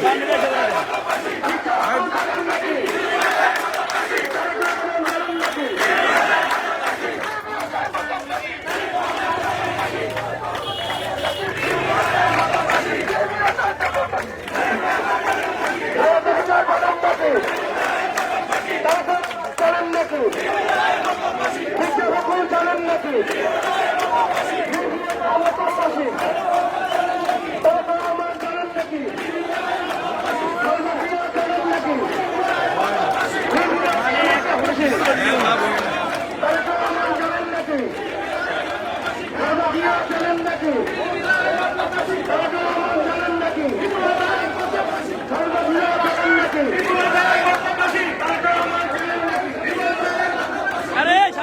Kendine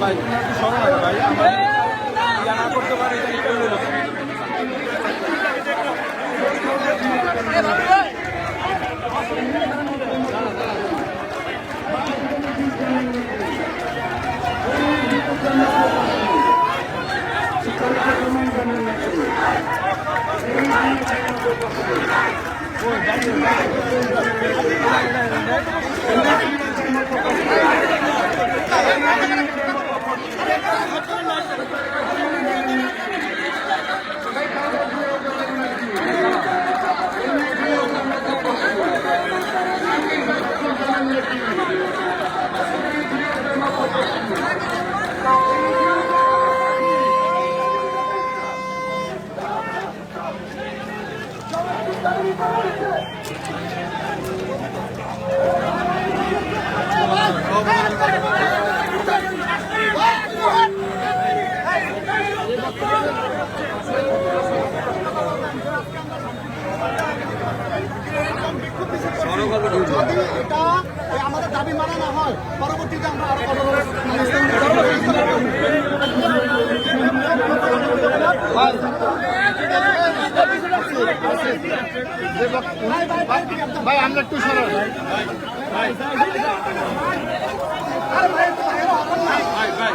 ভাই সরকার ভাই আমরা করতে পারি যদি এটা আমাদের দাবি মানা না হয় পরবর্তীতে আমরা আরও ভাই আমরা একটু সরব ভাই ভাই ভাই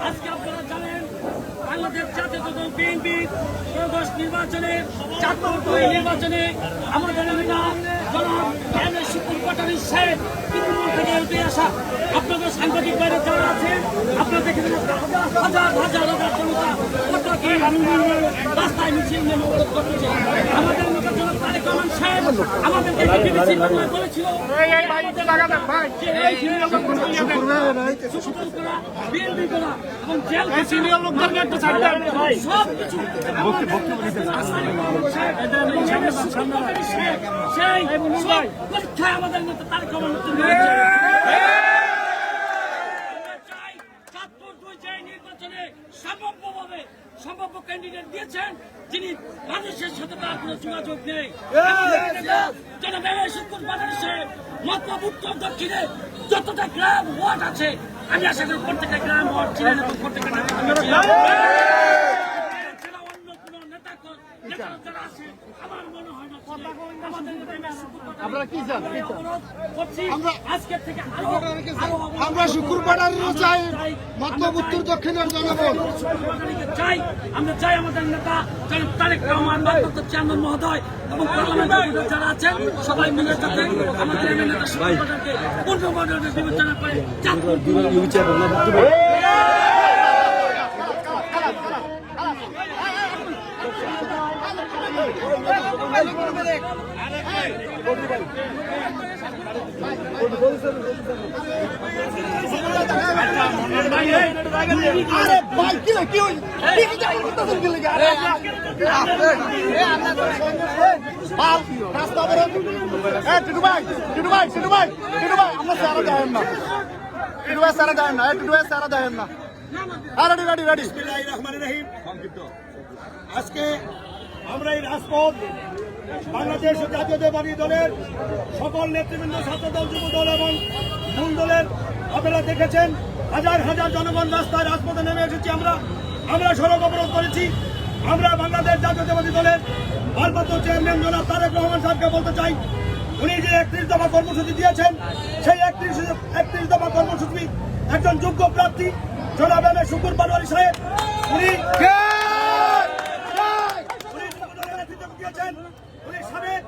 আজকে আপনারা জানেন বাংলাদেশ জাতীয় দল বিএনপি ত্রয়োদশ নির্বাচনে চারতম নির্বাচনে আমাদের নেতা জনাব এম এ শুকুর পাটারি সাহেব তৃণমূল থেকে উঠে আসা আপনাদের আমাদের নেতা জনাব তারেক রহমান সাহেব আমাদেরকে বলেছিল যে এই শুকুর করা বিএনপি করা এবং জেল সিনিয়র লোকদেরকে একটু ছাড় দেন সব কিছু সেই সব পরীক্ষায় আমাদের মতো তার খবর চাই চাঁদপুর দুই চাই নির্বাচনে সম্ভাব্যভাবে সম্ভাব্য ক্যান্ডিডেট দিয়েছেন যিনি মানুষের সাথে তার যোগাযোগ নেই। বাংলাদেশে উত্তর দক্ষিণে যতটা গ্রাম ওয়ার্ড আছে আমি আশা করি প্রত্যেকটা গ্রাম ওয়ার্ড ছিলেন এবং প্রত্যেকটা আজকের থেকে আরও আরও অবরোধ আমরা শুক্রবারেরও চাই মতলব উত্তর দক্ষিণের জনগণ। চাই। আমরা চাই আমাদের নেতা তারেক রহমান ভারপ্রাপ্ত চেয়ারম্যান মহোদয় এবং পার্লামেন্টের যারা আছেন সবাই মিলে যাতে আমাদের নেতা সংগঠনকে পূর্ণ বিবেচনা করে চাঁদপুর আরে ভাই কি কি হই কি কি যাই করতেছেন কি লাগে আরে বাল রাস্তা অবরোধ এ টিটু আজকে আমরা এই রাজপথ বাংলাদেশ জাতীয়তাবাদী দলের সকল নেতৃবৃন্দ ছাত্র দল যুব দল এবং মূল দলের আপনারা দেখেছেন, হাজার হাজার জনগণ রাস্তায় রাজপথে নেমে এসেছি আমরা। আমরা সড়ক অবরোধ করেছি। আমরা বাংলাদেশ জাতীয়তাবাদী দলের ভারপ্রাপ্ত চেয়ারম্যান জনাব তারেক রহমান সাহেবকে বলতে চাই, উনি যে একত্রিশ দফা কর্মসূচি দিয়েছেন, সেই একত্রিশ একত্রিশ দফা কর্মসূচি একজন যোগ্য প্রার্থী, জনাব এম এ শুকুর পাটোয়ারি সাহেব, উনি নেতৃত্ব উনি সাবেক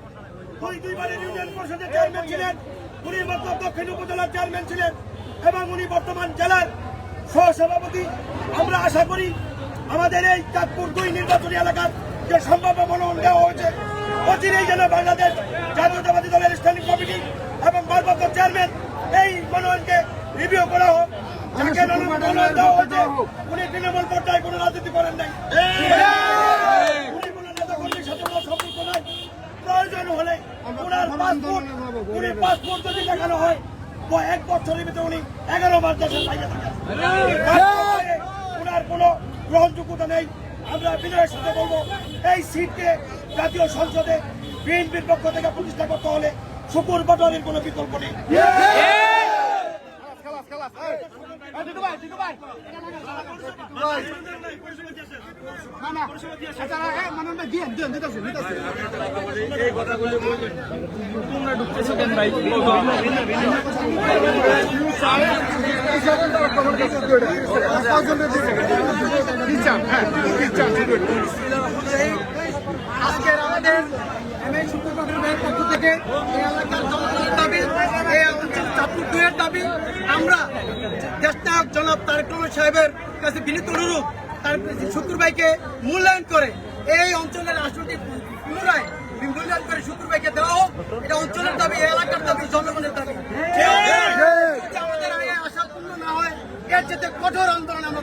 দুই, দুইবারের ইউনিয়ন পরিষদের চেয়ারম্যান ছিলেন, উনি মাত্র দক্ষিণ উপজেলার চেয়ারম্যান ছিলেন এবং উনি বর্তমান জেলার সহসভাপতি। আমরা আশা করি আমাদের এই চাঁদপুর দুই নির্বাচনী এলাকার যে সম্ভাব্য মনোনয়ন দেওয়া হয়েছে, অচিরেই যেন বাংলাদেশ জাতীয়তাবাদী দলের স্ট্যান্ডিং কমিটি এবং ভারপ্রাপ্ত চেয়ারম্যান এই মনোনয়নকে রিভিউ করা হোক। দেওয়া হয়েছে, উনি তৃণমূল পর্যায়ে কোনো রাজনীতি করেন নাই উনি কোনো নেতাকর্মীর সাথে কোনো সম্পর্ক নাই প্রয়োজন হলে ওনার পাসপোর্ট যদি দেখানো হয়। এক বছরের ভিতরে উনি এগারো বার দেশের বাইরে থাকেন। ওনার কোনো গ্রহণযোগ্যতা নেই। আমরা বিনয়ের সাথে বলব এই সিটকে জাতীয় সংসদে বিএনপির পক্ষ থেকে প্রতিষ্ঠা করতে হলে শুকুর পাটোয়ারির কোনো বিকল্প নেই। খালাস খালাস আজকের আমাদের পক্ষ থেকে দাবি দাবি। আমরা দেশনায়ক জনাব তারেক সাহেবের কাছে বিনীত অনুরোধ তার শুক্র ভাইকে মূল্যায়ন করে এই অঞ্চলের রাজনৈতিক পুনরায় মূল্যায়ন করে শুক্র ভাইকে দেওয়া হোক এটা অঞ্চলের দাবি এই এলাকার দাবি জনগণের দাবি আমাদের আশা পূর্ণ না হয় এর যেতে কঠোর আন্দোলন আমরা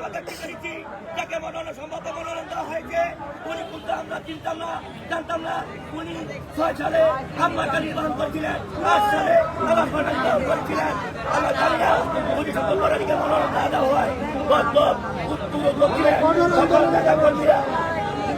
আমরা দেখতে পেরেছি যাকে মনোনয়ন সম্ভবত মনোনয়ন দেওয়া হয়েছে, উনি কিন্তু আমরা চিনতাম না, জানতাম না, উনি ছয় সালে হামলাটা নির্বাচন করেছিলেন, পাঁচ সালে আবার নির্মাণ করেছিলেন। আমরা জানি না উনি শুক্রবারের মনোনয়ন দেওয়া হয় গত উত্তর দক্ষিণে সকল নেতা কর্মীরা